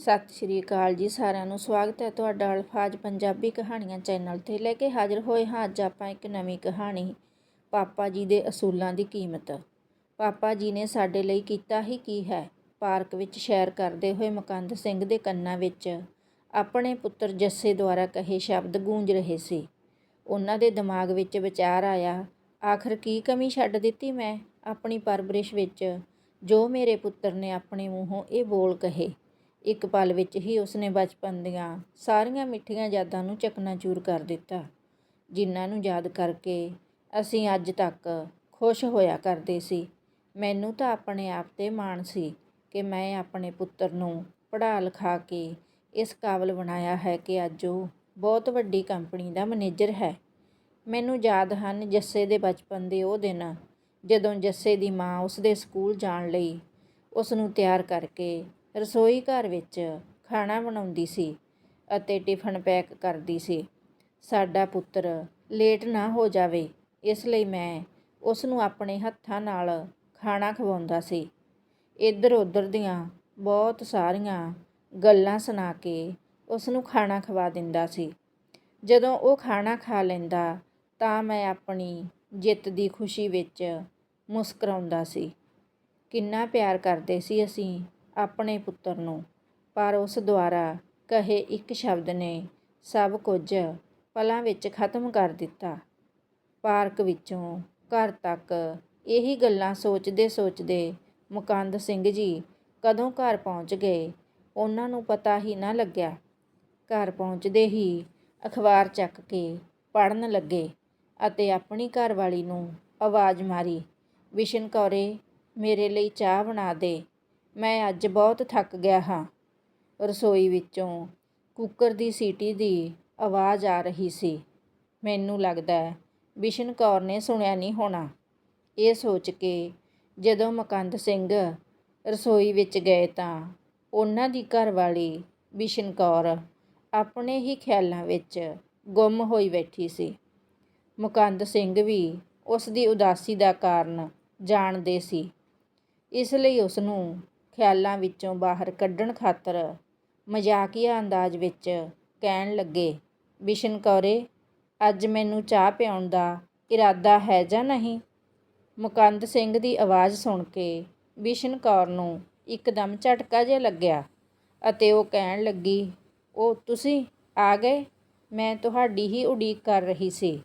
ਸਤਿ ਸ਼੍ਰੀ ਅਕਾਲ ਜੀ ਸਾਰਿਆਂ ਨੂੰ। ਸਵਾਗਤ ਹੈ ਤੁਹਾਡਾ ਅਲਫਾਜ਼ ਪੰਜਾਬੀ ਕਹਾਣੀਆਂ ਚੈਨਲ ਤੇ ਲੈ ਕੇ ਹਾਜ਼ਰ ਹੋਏ ਹਾਂ ਅੱਜ ਆਪਾਂ ਇੱਕ ਨਵੀਂ ਕਹਾਣੀ, ਪਾਪਾ ਜੀ ਦੇ ਅਸੂਲਾਂ ਦੀ ਕੀਮਤ। ਪਾਪਾ ਜੀ ਨੇ ਸਾਡੇ ਲਈ ਕੀਤਾ ਹੀ ਕੀ ਹੈ? ਪਾਰਕ ਵਿੱਚ ਸੈਰ ਕਰਦੇ ਹੋਏ ਮੁਕੰਦ ਸਿੰਘ ਦੇ ਕੰਨਾਂ ਵਿੱਚ ਆਪਣੇ ਪੁੱਤਰ ਜੱਸੇ ਦੁਆਰਾ ਕਹੇ ਸ਼ਬਦ ਗੂੰਜ ਰਹੇ ਸੀ। ਉਹਨਾਂ ਦੇ ਦਿਮਾਗ ਵਿੱਚ ਵਿਚਾਰ ਆਇਆ, ਆਖਰ ਕੀ ਕਮੀ ਛੱਡ ਦਿੱਤੀ ਮੈਂ? ਆਪਣੀ ਪਰਵਰਿਸ਼ ਵਿੱਚ ਜੋ ਮੇਰੇ ਪੁੱਤਰ ਨੇ ਆਪਣੇ ਮੂੰਹੋਂ ਇਹ ਬੋਲ ਕਹੇ ਇੱਕ ਪਲ ਵਿੱਚ ਹੀ ਉਸਨੇ ਬਚਪਨ ਦੀਆਂ ਸਾਰੀਆਂ ਮਿੱਠੀਆਂ ਯਾਦਾਂ ਨੂੰ ਚਕਨਾਚੂਰ ਕਰ ਦਿੱਤਾ, ਜਿਨ੍ਹਾਂ ਨੂੰ ਯਾਦ ਕਰਕੇ ਅਸੀਂ ਅੱਜ ਤੱਕ ਖੁਸ਼ ਹੋਇਆ ਕਰਦੇ ਸੀ। ਮੈਨੂੰ ਤਾਂ ਆਪਣੇ ਆਪ ਤੇ ਮਾਣ ਸੀ ਕਿ ਮੈਂ ਆਪਣੇ ਪੁੱਤਰ ਨੂੰ ਪੜ੍ਹਾ ਲਿਖਾ ਕੇ ਇਸ ਕਾਬਲ ਬਣਾਇਆ ਹੈ ਕਿ ਅੱਜ ਉਹ ਬਹੁਤ ਵੱਡੀ ਕੰਪਨੀ ਦਾ ਮੈਨੇਜਰ ਹੈ। ਮੈਨੂੰ ਯਾਦ ਹਨ ਜੱਸੇ ਦੇ ਬਚਪਨ ਦੇ ਉਹ ਦਿਨ, ਜਦੋਂ ਜੱਸੇ ਦੀ ਮਾਂ ਉਸ ਦੇ ਸਕੂਲ ਜਾਣ ਲਈ ਉਸ ਨੂੰ ਤਿਆਰ ਕਰਕੇ ਰਸੋਈ ਘਰ ਵਿੱਚ ਖਾਣਾ ਬਣਾਉਂਦੀ ਸੀ ਅਤੇ ਟਿਫਨ ਪੈਕ ਕਰਦੀ ਸੀ। ਸਾਡਾ ਪੁੱਤਰ ਲੇਟ ਨਾ ਹੋ ਜਾਵੇ, ਇਸ ਲਈ ਮੈਂ ਉਸ ਨੂੰ ਆਪਣੇ ਹੱਥਾਂ ਨਾਲ ਖਾਣਾ ਖਵਾਉਂਦਾ ਸੀ। ਇੱਧਰ ਉੱਧਰ ਦੀਆਂ ਬਹੁਤ ਸਾਰੀਆਂ ਗੱਲਾਂ ਸੁਣਾ ਕੇ ਉਸ ਨੂੰ ਖਾਣਾ ਖਵਾ ਦਿੰਦਾ ਸੀ। ਜਦੋਂ ਉਹ ਖਾਣਾ ਖਾ ਲੈਂਦਾ ਤਾਂ ਮੈਂ ਆਪਣੀ ਜਿੱਤ ਦੀ ਖੁਸ਼ੀ ਵਿੱਚ ਮੁਸਕਰਾਉਂਦਾ ਸੀ। ਕਿੰਨਾ ਪਿਆਰ ਕਰਦੇ ਸੀ ਅਸੀਂ ਆਪਣੇ ਪੁੱਤਰ ਨੂੰ। ਪਰ ਉਸ ਦੁਆਰਾ ਕਹੇ ਇੱਕ ਸ਼ਬਦ ਨੇ ਸਭ ਕੁਝ ਪਲਾਂ ਵਿੱਚ ਖਤਮ ਕਰ ਦਿੱਤਾ। ਪਾਰਕ ਵਿੱਚੋਂ ਘਰ ਤੱਕ ਇਹੀ ਗੱਲਾਂ ਸੋਚਦੇ ਸੋਚਦੇ ਮੁਕੰਦ ਸਿੰਘ ਜੀ ਕਦੋਂ ਘਰ ਪਹੁੰਚ ਗਏ, ਉਹਨਾਂ ਨੂੰ ਪਤਾ ਹੀ ਨਾ ਲੱਗਿਆ। ਘਰ ਪਹੁੰਚਦੇ ਹੀ ਅਖਬਾਰ ਚੱਕ ਕੇ ਪੜਨ ਲੱਗੇ ਅਤੇ ਆਪਣੀ ਘਰਵਾਲੀ ਨੂੰ ਆਵਾਜ਼ ਮਾਰੀ, ਵਿਸ਼ਨ ਕੌਰੇ, ਮੇਰੇ ਲਈ ਚਾਹ ਬਣਾ ਦੇ। ਮੈਂ ਅੱਜ ਬਹੁਤ ਥੱਕ ਗਿਆ ਹਾਂ। ਰਸੋਈ ਵਿੱਚੋਂ ਕੁੱਕਰ ਦੀ ਸੀਟੀ ਦੀ ਆਵਾਜ਼ ਆ ਰਹੀ ਸੀ। ਮੈਨੂੰ ਲੱਗਦਾ ਬਿਸ਼ਨ ਕੌਰ ਨੇ ਸੁਣਿਆ ਨਹੀਂ ਹੋਣਾ। ਇਹ ਸੋਚ ਕੇ ਜਦੋਂ ਮਕੰਦ ਸਿੰਘ ਰਸੋਈ ਵਿੱਚ ਗਏ ਤਾਂ ਉਹਨਾਂ ਦੀ ਘਰਵਾਲੀ ਬਿਸ਼ਨ ਕੌਰ ਆਪਣੇ ਹੀ ਖਿਆਲਾਂ ਵਿੱਚ ਗੁੰਮ ਹੋਈ ਬੈਠੀ ਸੀ। ਮੁਕੰਦ ਸਿੰਘ ਵੀ ਉਸ ਦੀ ਉਦਾਸੀ ਦਾ ਕਾਰਨ ਜਾਣਦੇ ਸੀ। ਇਸ ਲਈ ਉਸ ਨੂੰ ਖਿਆਲਾਂ ਵਿੱਚੋਂ ਬਾਹਰ ਕੱਢਣ ਖਾਤਰ ਮਜ਼ਾਕੀਆ ਅੰਦਾਜ਼ ਵਿੱਚ ਕਹਿਣ ਲੱਗੇ ਬਿਸ਼ਨ ਕੌਰੇ, ਅੱਜ ਮੈਨੂੰ ਚਾਹ ਪਿਆਉਣ ਦਾ ਇਰਾਦਾ ਹੈ ਜਾਂ ਨਹੀਂ? ਮੁਕੰਦ ਸਿੰਘ ਦੀ ਆਵਾਜ਼ ਸੁਣ ਕੇ ਬਿਸ਼ਨ ਕੌਰ ਨੂੰ ਇੱਕਦਮ ਝਟਕਾ ਜਿਹਾ ਲੱਗਿਆ ਅਤੇ ਉਹ ਕਹਿਣ ਲੱਗੀ ਉਹ ਤੁਸੀਂ ਆ ਗਏ? ਮੈਂ ਤੁਹਾਡੀ ਹੀ ਉਡੀਕ ਕਰ ਰਹੀ ਸੀ।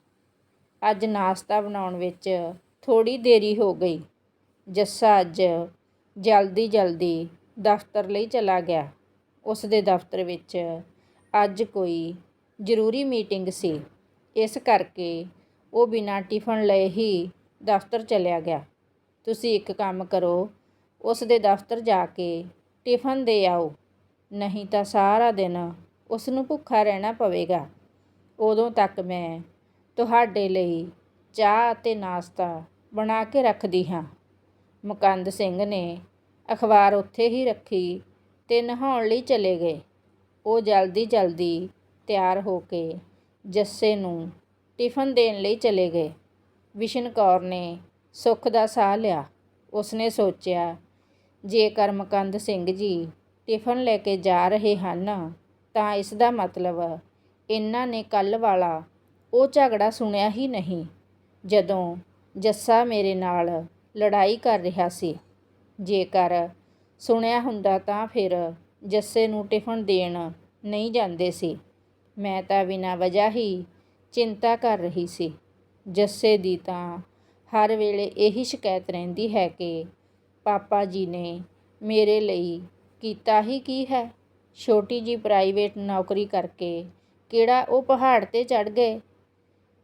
ਅੱਜ ਨਾਸ਼ਤਾ ਬਣਾਉਣ ਵਿੱਚ ਥੋੜ੍ਹੀ ਦੇਰੀ ਹੋ ਗਈ। ਜੱਸਾ ਅੱਜ ਜਲਦੀ ਜਲਦੀ ਦਫ਼ਤਰ ਲਈ ਚਲਾ ਗਿਆ। ਉਸ ਦੇ ਦਫ਼ਤਰ ਵਿੱਚ ਅੱਜ ਕੋਈ ਜ਼ਰੂਰੀ ਮੀਟਿੰਗ ਸੀ। ਇਸ ਕਰਕੇ ਉਹ ਬਿਨਾਂ ਟਿਫਨ ਲਏ ਹੀ ਦਫ਼ਤਰ ਚਲਿਆ ਗਿਆ। ਤੁਸੀਂ ਇੱਕ ਕੰਮ ਕਰੋ, ਉਸ ਦੇ ਦਫ਼ਤਰ ਜਾ ਕੇ ਟਿਫਨ ਦੇ ਆਓ, ਨਹੀਂ ਤਾਂ ਸਾਰਾ ਦਿਨ ਉਸ ਨੂੰ ਭੁੱਖਾ ਰਹਿਣਾ ਪਵੇਗਾ। ਉਦੋਂ ਤੱਕ ਮੈਂ ਤੁਹਾਡੇ ਲਈ ਚਾਹ ਅਤੇ ਨਾਸ਼ਤਾ ਬਣਾ ਕੇ ਰੱਖਦੀ ਹਾਂ। ਮੁਕੰਦ ਸਿੰਘ ਨੇ ਅਖਬਾਰ ਉੱਥੇ ਹੀ ਰੱਖੀ ਤੇ ਨਹਾਉਣ ਲਈ ਚਲੇ ਗਏ। ਉਹ ਜਲਦੀ ਜਲਦੀ ਤਿਆਰ ਹੋ ਕੇ ਜੱਸੇ ਨੂੰ ਟਿਫਨ ਦੇਣ ਲਈ ਚਲੇ ਗਏ। ਵਿਸ਼ਨ ਕੌਰ ਨੇ ਸੁੱਖ ਦਾ ਸਾਹ ਲਿਆ। ਉਸਨੇ ਸੋਚਿਆ, ਜੇਕਰ ਮੁਕੰਦ ਸਿੰਘ ਜੀ ਟਿਫਨ ਲੈ ਕੇ ਜਾ ਰਹੇ ਹਨ, ਤਾਂ ਇਸ ਦਾ ਮਤਲਬ ਇਹਨਾਂ ਨੇ ਕੱਲ ਵਾਲਾ ਉਹ ਝਗੜਾ ਸੁਣਿਆ ਹੀ ਨਹੀਂ। ਜਦੋਂ ਜੱਸਾ ਮੇਰੇ ਨਾਲ ਲੜਾਈ ਕਰ ਰਿਹਾ ਸੀ। ਜੇਕਰ ਸੁਣਿਆ ਹੁੰਦਾ ਤਾਂ ਫਿਰ ਜੱਸੇ ਨੂੰ ਟਿਫਨ ਦੇਣ ਨਹੀਂ ਜਾਂਦੇ ਸੀ। ਮੈਂ ਤਾਂ ਬਿਨਾਂ ਵਜ੍ਹਾ ਹੀ ਚਿੰਤਾ ਕਰ ਰਹੀ ਸੀ। ਜੱਸੇ ਦੀ ਤਾਂ ਹਰ ਵੇਲੇ ਇਹੀ ਸ਼ਿਕਾਇਤ ਰਹਿੰਦੀ ਹੈ ਕਿ ਪਾਪਾ ਜੀ ਨੇ ਮੇਰੇ ਲਈ ਕੀਤਾ ਹੀ ਕੀ ਹੈ? ਛੋਟੀ ਜੀ ਪ੍ਰਾਈਵੇਟ ਨੌਕਰੀ ਕਰਕੇ ਕਿਹੜਾ ਉਹ ਪਹਾੜ ਤੇ ਚੜ ਗਏ?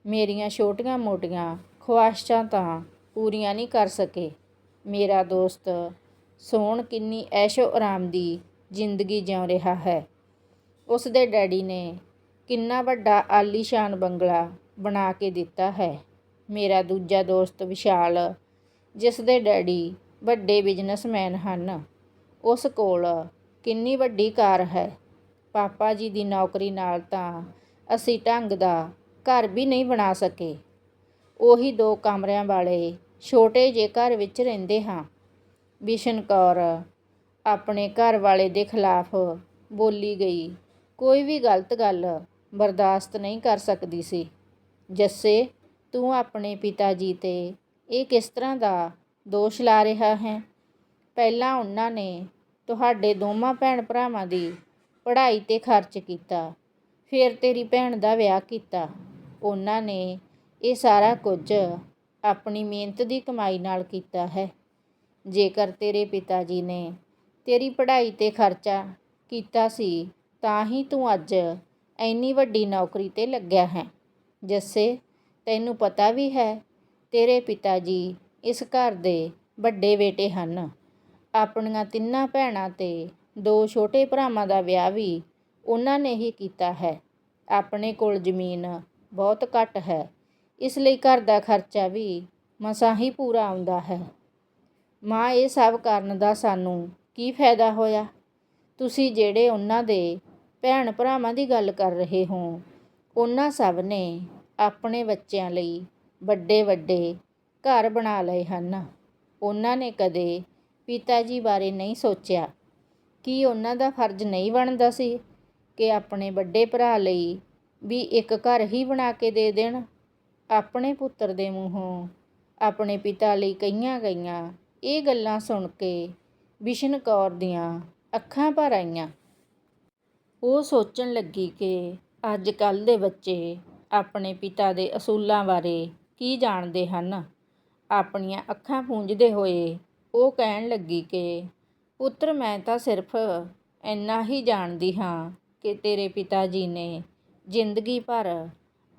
ਮੇਰੀਆਂ ਛੋਟੀਆਂ ਮੋਟੀਆਂ ਖੁਆਇਸ਼ਾਂ ਤਾਂ ਪੂਰੀਆਂ ਨਹੀਂ ਕਰ ਸਕੇ। ਮੇਰਾ ਦੋਸਤ ਸੋਹਣ ਕਿੰਨੀ ਐਸ਼ੋ ਆਰਾਮ ਦੀ ਜ਼ਿੰਦਗੀ ਜਿਉ ਰਿਹਾ ਹੈ। ਉਸ ਦੇ ਡੈਡੀ ਨੇ ਕਿੰਨਾ ਵੱਡਾ ਆਲੀਸ਼ਾਨ ਬੰਗਲਾ ਬਣਾ ਕੇ ਦਿੱਤਾ ਹੈ। ਮੇਰਾ ਦੂਜਾ ਦੋਸਤ ਵਿਸ਼ਾਲ, ਜਿਸ ਦੇ ਡੈਡੀ ਵੱਡੇ ਬਿਜ਼ਨਸਮੈਨ ਹਨ, ਉਸ ਕੋਲ ਕਿੰਨੀ ਵੱਡੀ ਕਾਰ ਹੈ। ਪਾਪਾ ਜੀ ਦੀ ਨੌਕਰੀ ਨਾਲ ਤਾਂ ਅਸੀਂ ਢੰਗ ਦਾ ਘਰ ਵੀ ਨਹੀਂ ਬਣਾ ਸਕੇ। ਉਹੀ ਦੋ ਕਮਰਿਆਂ ਵਾਲੇ ਛੋਟੇ ਜਿਹੇ ਘਰ ਵਿੱਚ ਰਹਿੰਦੇ ਹਾਂ। ਬਿਸ਼ਨ ਕੌਰ ਆਪਣੇ ਘਰ ਵਾਲੇ ਦੇ ਖਿਲਾਫ ਬੋਲੀ ਗਈ। ਕੋਈ ਵੀ ਗਲਤ ਗੱਲ ਬਰਦਾਸ਼ਤ ਨਹੀਂ ਕਰ ਸਕਦੀ ਸੀ। ਜੱਸੇ, ਤੂੰ ਆਪਣੇ ਪਿਤਾ ਜੀ ਤੇ ਇਹ ਕਿਸ ਤਰ੍ਹਾਂ ਦਾ ਦੋਸ਼ ਲਾ ਰਿਹਾ ਹੈ? ਪਹਿਲਾਂ ਉਹਨਾਂ ਨੇ ਤੁਹਾਡੇ ਦੋਵਾਂ ਭੈਣ ਭਰਾਵਾਂ ਦੀ ਪੜ੍ਹਾਈ ਤੇ ਖਰਚ ਕੀਤਾ, ਫਿਰ ਤੇਰੀ ਭੈਣ ਦਾ ਵਿਆਹ ਕੀਤਾ। ਉਹਨਾਂ ਨੇ ਇਹ ਸਾਰਾ ਕੁਝ ਆਪਣੀ ਮਿਹਨਤ ਦੀ ਕਮਾਈ ਨਾਲ ਕੀਤਾ ਹੈ। ਜੇਕਰ ਤੇਰੇ ਪਿਤਾ ਜੀ ਨੇ ਤੇਰੀ ਪੜ੍ਹਾਈ ਤੇ ਖਰਚਾ ਕੀਤਾ ਸੀ, ਤਾਂ ਹੀ ਤੂੰ ਅੱਜ ਇੰਨੀ ਵੱਡੀ ਨੌਕਰੀ ਤੇ ਲੱਗਿਆ ਹੈ। ਜੱਸੇ, ਤੈਨੂੰ ਪਤਾ ਵੀ ਹੈ, ਤੇਰੇ ਪਿਤਾ ਜੀ ਇਸ ਘਰ ਦੇ ਵੱਡੇ ਬੇਟੇ ਹਨ। ਆਪਣੀਆਂ ਤਿੰਨਾਂ ਭੈਣਾਂ ਤੇ ਦੋ ਛੋਟੇ ਭਰਾਵਾਂ ਦਾ ਵਿਆਹ ਵੀ ਉਹਨਾਂ ਨੇ ਹੀ ਕੀਤਾ ਹੈ। ਆਪਣੇ ਕੋਲ ਜ਼ਮੀਨ ਬਹੁਤ ਘੱਟ ਹੈ। ਇਸ ਲਈ ਘਰ ਦਾ ਖਰਚਾ ਵੀ ਮਸਾਂ ਹੀ ਪੂਰਾ ਆਉਂਦਾ ਹੈ। ਮਾਂ, ਇਹ ਸਭ ਕਰਨ ਦਾ ਸਾਨੂੰ ਕੀ ਫਾਇਦਾ ਹੋਇਆ? ਤੁਸੀਂ ਜਿਹੜੇ ਉਹਨਾਂ ਦੇ ਭੈਣ ਭਰਾਵਾਂ ਦੀ ਗੱਲ ਕਰ ਰਹੇ ਹੋ, ਉਹਨਾਂ ਸਭ ਨੇ ਆਪਣੇ ਬੱਚਿਆਂ ਲਈ ਵੱਡੇ ਵੱਡੇ ਘਰ ਬਣਾ ਲਏ ਹਨ। ਉਹਨਾਂ ਨੇ ਕਦੇ ਪਿਤਾ ਜੀ ਬਾਰੇ ਨਹੀਂ ਸੋਚਿਆ। ਕੀ ਉਹਨਾਂ ਦਾ ਫਰਜ਼ ਨਹੀਂ ਬਣਦਾ ਸੀ ਕਿ ਆਪਣੇ ਵੱਡੇ ਭਰਾ ਲਈ ਵੀ ਇੱਕ ਘਰ ਹੀ ਬਣਾ ਕੇ ਦੇ ਦੇਣ? ਆਪਣੇ ਪੁੱਤਰ ਦੇ ਮੂੰਹੋਂ, ਆਪਣੇ ਪਿਤਾ ਲਈ ਕਹੀਆਂ ਗਈਆਂ ਇਹ ਗੱਲਾਂ ਸੁਣ ਕੇ ਬਿਸ਼ਨ ਕੌਰ ਦੀਆਂ ਅੱਖਾਂ ਭਰ ਆਈਆਂ। ਉਹ ਸੋਚਣ ਲੱਗੀ ਕਿ ਅੱਜ ਕੱਲ੍ਹ ਦੇ ਬੱਚੇ ਆਪਣੇ ਪਿਤਾ ਦੇ ਅਸੂਲਾਂ ਬਾਰੇ ਕੀ ਜਾਣਦੇ ਹਨ। ਆਪਣੀਆਂ ਅੱਖਾਂ ਪੂੰਝਦੇ ਹੋਏ ਉਹ ਕਹਿਣ ਲੱਗੀ ਕਿ, ਪੁੱਤਰ, ਮੈਂ ਤਾਂ ਸਿਰਫ ਇੰਨਾ ਹੀ ਜਾਣਦੀ ਹਾਂ ਕਿ ਤੇਰੇ ਪਿਤਾ ਜੀ ਨੇ ਜ਼ਿੰਦਗੀ ਭਰ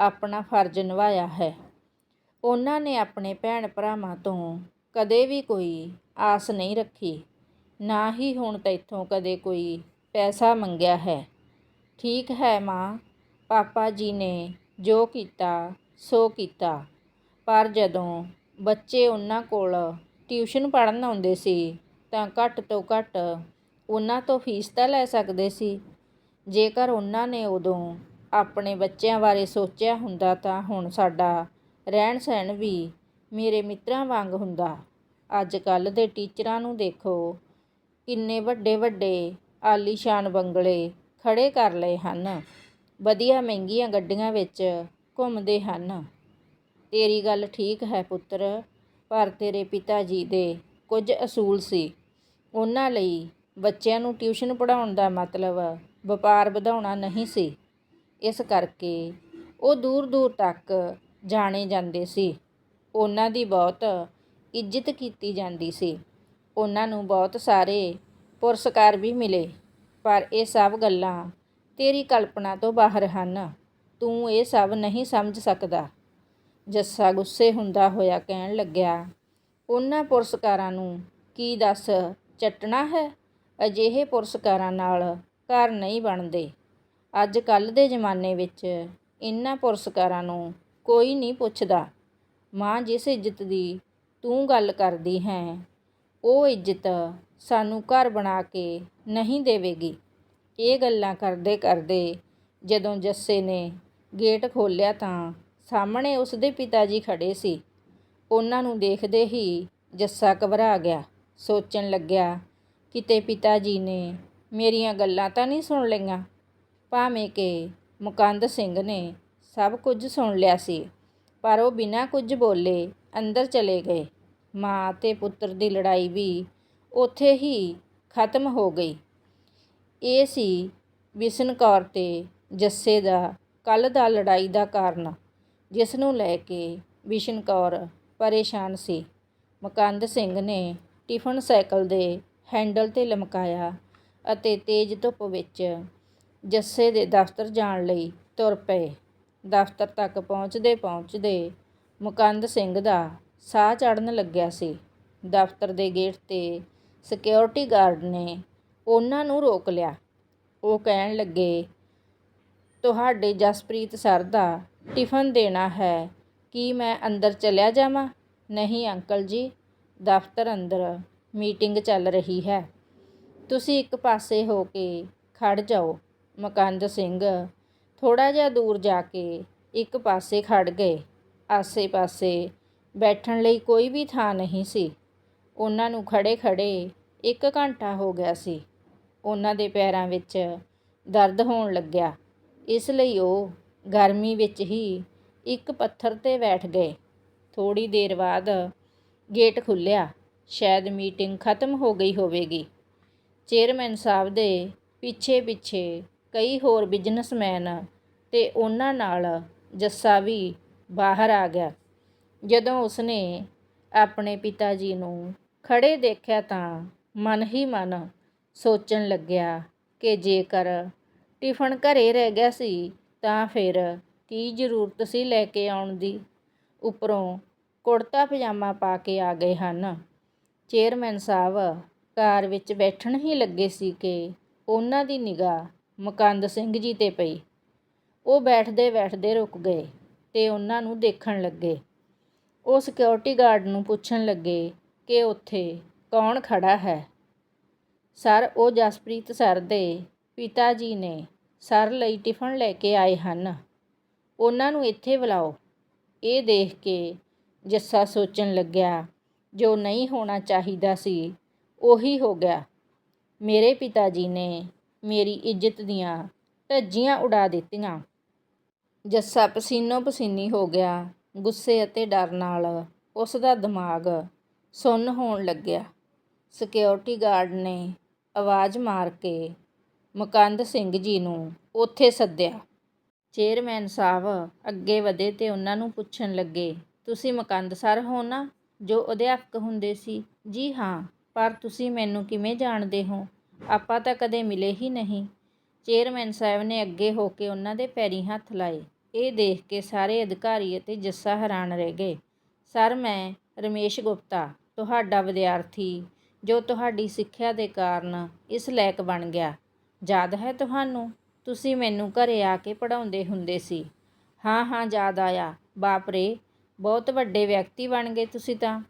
ਆਪਣਾ ਫਰਜ਼ ਨਿਭਾਇਆ ਹੈ। ਉਹਨਾਂ ਨੇ ਆਪਣੇ ਭੈਣ ਭਰਾਵਾਂ ਤੋਂ ਕਦੇ ਵੀ ਕੋਈ ਆਸ ਨਹੀਂ ਰੱਖੀ। ਨਾ ਹੀ ਹੁਣ ਤੈਥੋਂ ਕਦੇ ਕੋਈ ਪੈਸਾ ਮੰਗਿਆ ਹੈ। ਠੀਕ ਹੈ ਮਾਂ, ਪਾਪਾ ਜੀ ਨੇ ਜੋ ਕੀਤਾ, ਸੋ ਕੀਤਾ। ਪਰ ਜਦੋਂ ਬੱਚੇ ਉਹਨਾਂ ਕੋਲ ਟਿਊਸ਼ਨ ਪੜ੍ਹਨ ਆਉਂਦੇ ਸੀ, ਤਾਂ ਘੱਟ ਤੋਂ ਘੱਟ ਉਹਨਾਂ ਤੋਂ ਫੀਸ ਤਾਂ ਲੈ ਸਕਦੇ ਸੀ। ਜੇਕਰ ਉਹਨਾਂ ਨੇ ਉਦੋਂ ਆਪਣੇ ਬੱਚਿਆਂ ਬਾਰੇ ਸੋਚਿਆ ਹੁੰਦਾ ਤਾਂ ਹੁਣ ਸਾਡਾ ਰਹਿਣ ਸਹਿਣ ਵੀ ਮੇਰੇ ਮਿੱਤਰਾਂ ਵਾਂਗ ਹੁੰਦਾ। ਅੱਜ ਕੱਲ੍ਹ ਦੇ ਟੀਚਰਾਂ ਨੂੰ ਦੇਖੋ, ਕਿੰਨੇ ਵੱਡੇ ਵੱਡੇ ਆਲੀਸ਼ਾਨ ਬੰਗਲੇ ਖੜ੍ਹੇ ਕਰ ਲਏ ਹਨ। ਵਧੀਆ ਮਹਿੰਗੀਆਂ ਗੱਡੀਆਂ ਵਿੱਚ ਘੁੰਮਦੇ ਹਨ। ਤੇਰੀ ਗੱਲ ਠੀਕ ਹੈ ਪੁੱਤਰ, ਪਰ ਤੇਰੇ ਪਿਤਾ ਜੀ ਦੇ ਕੁਝ ਅਸੂਲ ਸੀ। ਉਹਨਾਂ ਲਈ ਬੱਚਿਆਂ ਨੂੰ ਟਿਊਸ਼ਨ ਪੜ੍ਹਾਉਣ ਦਾ ਮਤਲਬ ਵਪਾਰ ਵਧਾਉਣਾ ਨਹੀਂ ਸੀ। ਇਸ ਕਰਕੇ ਉਹ ਦੂਰ ਦੂਰ ਤੱਕ ਜਾਣੇ ਜਾਂਦੇ ਸੀ। ਉਹਨਾਂ ਦੀ ਬਹੁਤ ਇੱਜ਼ਤ ਕੀਤੀ ਜਾਂਦੀ ਸੀ। ਉਹਨਾਂ ਨੂੰ ਬਹੁਤ ਸਾਰੇ ਪੁਰਸਕਾਰ ਵੀ ਮਿਲੇ। ਪਰ ਇਹ ਸਭ ਗੱਲਾਂ ਤੇਰੀ ਕਲਪਨਾ ਤੋਂ ਬਾਹਰ ਹਨ। ਤੂੰ ਇਹ ਸਭ ਨਹੀਂ ਸਮਝ ਸਕਦਾ। ਜੱਸਾ ਗੁੱਸੇ ਹੁੰਦਾ ਹੋਇਆ ਕਹਿਣ ਲੱਗਿਆ, ਉਹਨਾਂ ਪੁਰਸਕਾਰਾਂ ਨੂੰ ਕੀ ਦੱਸ? ਚੱਟਣਾ ਹੈ? ਅਜਿਹੇ ਪੁਰਸਕਾਰਾਂ ਨਾਲ ਘਰ ਨਹੀਂ ਬਣਦੇ। ਅੱਜ ਕੱਲ੍ਹ ਦੇ ਜ਼ਮਾਨੇ ਵਿੱਚ ਇਹਨਾਂ ਪੁਰਸਕਾਰਾਂ ਨੂੰ ਕੋਈ ਨਹੀਂ ਪੁੱਛਦਾ। ਮਾਂ ਜਿਸ ਇੱਜ਼ਤ ਦੀ ਤੂੰ ਗੱਲ ਕਰਦੀ ਹੈ, ਉਹ ਇੱਜ਼ਤ ਸਾਨੂੰ ਘਰ ਬਣਾ ਕੇ ਨਹੀਂ ਦੇਵੇਗੀ। ਇਹ ਗੱਲਾਂ ਕਰਦੇ ਕਰਦੇ ਜਦੋਂ ਜੱਸੇ ਨੇ ਗੇਟ ਖੋਲ੍ਹਿਆ ਤਾਂ ਸਾਹਮਣੇ ਉਸ ਦੇ ਪਿਤਾ ਜੀ ਖੜ੍ਹੇ ਸੀ। ਉਹਨਾਂ ਨੂੰ ਦੇਖਦੇ ਹੀ ਜੱਸਾ ਘਬਰਾ ਗਿਆ। ਸੋਚਣ ਲੱਗਿਆ, ਕਿਤੇ ਪਿਤਾ ਜੀ ਨੇ ਮੇਰੀਆਂ ਗੱਲਾਂ ਤਾਂ ਨਹੀਂ ਸੁਣ ਲਈਆਂ? ਭਾਵੇਂ ਕਿ ਮੁਕੰਦ ਸਿੰਘ ਨੇ ਸਭ ਕੁਝ ਸੁਣ ਲਿਆ ਸੀ, ਪਰ ਉਹ ਬਿਨਾਂ ਕੁਝ ਬੋਲੇ ਅੰਦਰ ਚਲੇ ਗਏ। ਮਾਂ ਤੇ ਪੁੱਤਰ ਦੀ ਲੜਾਈ ਵੀ ਉੱਥੇ ਹੀ ਖਤਮ ਹੋ ਗਈ। ਇਹ ਸੀ ਬਿਸ਼ਨ ਕੌਰ ਤੇ ਜੱਸੇ ਦਾ ਕੱਲ ਦਾ ਲੜਾਈ ਦਾ ਕਾਰਨ, ਜਿਸ ਨੂੰ ਲੈ ਕੇ ਬਿਸ਼ਨ ਕੌਰ ਪਰੇਸ਼ਾਨ ਸੀ। ਮੁਕੰਦ ਸਿੰਘ ਨੇ ਟਿਫਨ ਸਾਈਕਲ ਦੇ ਹੈਂਡਲ ਤੇ ਲਮਕਾਇਆ ਅਤੇ ਤੇਜ਼ ਧੁੱਪ ਵਿੱਚ ਜੱਸੇ ਦੇ ਦਫ਼ਤਰ ਜਾਣ ਲਈ ਤੁਰ ਪਏ। ਦਫ਼ਤਰ ਤੱਕ ਪਹੁੰਚਦੇ ਪਹੁੰਚਦੇ ਮੁਕੰਦ ਸਿੰਘ ਦਾ ਸਾਹ ਚੜਨ ਲੱਗਿਆ ਸੀ। ਦਫ਼ਤਰ ਦੇ ਗੇਟ ਤੇ ਸਿਕਿਉਰਿਟੀ ਗਾਰਡ ਨੇ ਉਹਨਾਂ ਨੂੰ ਰੋਕ ਲਿਆ। ਉਹ ਕਹਿਣ ਲੱਗੇ, ਤੁਹਾਡੇ ਜਸਪ੍ਰੀਤ ਸਰ ਦਾ ਟਿਫਨ ਦੇਣਾ ਹੈ ਕੀ ਮੈਂ ਅੰਦਰ ਚਲਿਆ ਜਾਵਾਂ? ਨਹੀਂ ਅੰਕਲ ਜੀ, ਦਫ਼ਤਰ ਅੰਦਰ ਮੀਟਿੰਗ ਚੱਲ ਰਹੀ ਹੈ। ਤੁਸੀਂ ਇੱਕ ਪਾਸੇ ਹੋ ਕੇ ਖੜ ਜਾਓ। ਮੁਕੰਦ ਸਿੰਘ, ਥੋੜ੍ਹਾ ਜਿਹਾ ਦੂਰ ਜਾ ਕੇ ਇੱਕ ਪਾਸੇ ਖੜ੍ਹ ਗਏ। ਆਸੇ-ਪਾਸੇ ਬੈਠਣ ਲਈ ਕੋਈ ਵੀ ਥਾਂ ਨਹੀਂ ਸੀ। ਉਹਨਾਂ ਨੂੰ ਖੜ੍ਹੇ ਖੜ੍ਹੇ ਇੱਕ ਘੰਟਾ ਹੋ ਗਿਆ ਸੀ। ਉਹਨਾਂ ਦੇ ਪੈਰਾਂ ਵਿੱਚ ਦਰਦ ਹੋਣ ਲੱਗਿਆ। ਇਸ ਲਈ ਉਹ ਗਰਮੀ ਵਿੱਚ ਹੀ ਇੱਕ ਪੱਥਰ ਤੇ ਬੈਠ ਗਏ। ਥੋੜੀ ਦੇਰ ਬਾਅਦ ਗੇਟ ਖੁੱਲ੍ਹਿਆ। ਸ਼ਾਇਦ ਮੀਟਿੰਗ ਖਤਮ ਹੋ ਗਈ ਹੋਵੇਗੀ। ਚੇਅਰਮੈਨ ਸਾਹਿਬ ਦੇ ਪਿੱਛੇ ਪਿੱਛੇ ਕਈ ਹੋਰ ਬਿਜ਼ਨਸਮੈਨ ਅਤੇ ਉਹਨਾਂ ਨਾਲ ਜੱਸਾ ਵੀ ਬਾਹਰ ਆ ਗਿਆ। ਜਦੋਂ ਉਸਨੇ ਆਪਣੇ ਪਿਤਾ ਜੀ ਨੂੰ ਖੜ੍ਹੇ ਦੇਖਿਆ ਤਾਂ ਮਨ ਹੀ ਮਨ ਸੋਚਣ ਲੱਗਿਆ ਕਿ ਜੇਕਰ ਟਿਫਨ ਘਰੇ ਰਹਿ ਗਿਆ ਸੀ ਤਾਂ ਫਿਰ ਕੀ ਜ਼ਰੂਰਤ ਸੀ ਲੈ ਕੇ ਆਉਣ ਦੀ? ਉੱਪਰੋਂ ਕੁੜਤਾ ਪਜਾਮਾ ਪਾ ਕੇ ਆ ਗਏ ਹਨ। ਚੇਅਰਮੈਨ ਸਾਹਿਬ ਕਾਰ ਵਿੱਚ ਬੈਠਣ ਹੀ ਲੱਗੇ ਸੀ ਕਿ ਉਹਨਾਂ ਦੀ ਨਿਗਾਹ ਮੁਕੰਦ ਸਿੰਘ ਜੀ ਤੇ ਪਈ। ਉਹ ਬੈਠਦੇ ਬੈਠਦੇ ਰੁਕ ਗਏ ਤੇ ਉਹਨਾਂ ਨੂੰ ਦੇਖਣ ਲੱਗੇ। ਉਹ ਸਿਕਿਉਰਿਟੀ ਗਾਰਡ ਨੂੰ ਪੁੱਛਣ ਲੱਗੇ ਕਿ ਉੱਥੇ ਕੌਣ ਖੜਾ ਹੈ? ਸਰ, ਉਹ ਜਸਪ੍ਰੀਤ ਸਰ ਦੇ ਪਿਤਾ ਜੀ ਨੇ ਸਰ ਲਈ ਟਿਫਨ ਲੈ ਕੇ ਆਏ ਹਨ। ਉਹਨਾਂ ਨੂੰ ਇੱਥੇ ਬੁਲਾਓ। ਇਹ ਦੇਖ ਕੇ ਜੱਸਾ ਸੋਚਣ ਲੱਗਿਆ, ਜੋ ਨਹੀਂ ਹੋਣਾ ਚਾਹੀਦਾ ਸੀ, ਉਹੀ ਹੋ ਗਿਆ। ਮੇਰੇ ਪਿਤਾ ਜੀ ਨੇ ਮੇਰੀ ਇੱਜ਼ਤ ਦੀਆਂ ਢੱਜੀਆਂ ਉਡਾ ਦਿੱਤੀਆਂ। ਜੱਸਾ ਪਸੀਨੋ ਪਸੀਨੀ ਹੋ ਗਿਆ। ਗੁੱਸੇ ਅਤੇ ਡਰ ਨਾਲ ਉਸ ਦਾ ਦਿਮਾਗ ਸੁੰਨ ਹੋਣ ਲੱਗਿਆ। ਸਿਕਿਉਰਿਟੀ ਗਾਰਡ ਨੇ ਆਵਾਜ਼ ਮਾਰ ਕੇ ਮੁਕੰਦ ਸਿੰਘ ਜੀ ਨੂੰ ਉੱਥੇ ਸੱਦਿਆ। ਚੇਅਰਮੈਨ ਸਾਹਿਬ ਅੱਗੇ ਵਧੇ ਤੇ ਉਹਨਾਂ ਨੂੰ ਪੁੱਛਣ ਲੱਗੇ, ਤੁਸੀਂ ਮੁਕੰਦ ਸਰ ਹੋ ਨਾ? ਜੋ ਅਧਿਆਪਕ ਹੁੰਦੇ ਸੀ? ਜੀ ਹਾਂ, ਪਰ ਤੁਸੀਂ ਮੈਨੂੰ ਕਿਵੇਂ ਜਾਣਦੇ ਹੋ? ਆਪਾਂ ਤਾਂ ਕਦੇ ਮਿਲੇ ਹੀ ਨਹੀਂ। ਚੇਅਰਮੈਨ ਸਾਹਿਬ ਨੇ ਅੱਗੇ ਹੋ ਕੇ ਉਹਨਾਂ ਦੇ ਪੈਰੀਂ ਹੱਥ ਲਾਏ। ਇਹ ਦੇਖ ਕੇ ਸਾਰੇ ਅਧਿਕਾਰੀ ਅਤੇ ਜੱਸਾ ਹੈਰਾਨ ਰਹਿ ਗਏ। ਸਰ, ਮੈਂ ਰਮੇਸ਼ ਗੁਪਤਾ, ਤੁਹਾਡਾ ਵਿਦਿਆਰਥੀ, ਜੋ ਤੁਹਾਡੀ ਸਿੱਖਿਆ ਦੇ ਕਾਰਨ ਇਸ ਲਾਇਕ ਬਣ ਗਿਆ। ਯਾਦ ਹੈ ਤੁਹਾਨੂੰ? ਤੁਸੀਂ ਮੈਨੂੰ ਘਰੇ ਆ ਕੇ ਪੜਾਉਂਦੇ ਹੁੰਦੇ ਸੀ। ਹਾਂ ਹਾਂ, ਯਾਦ ਆਇਆ। ਬਾਪ ਰੇ, ਬਹੁਤ ਵੱਡੇ ਵਿਅਕਤੀ ਬਣ ਗਏ ਤੁਸੀਂ ਤਾਂ।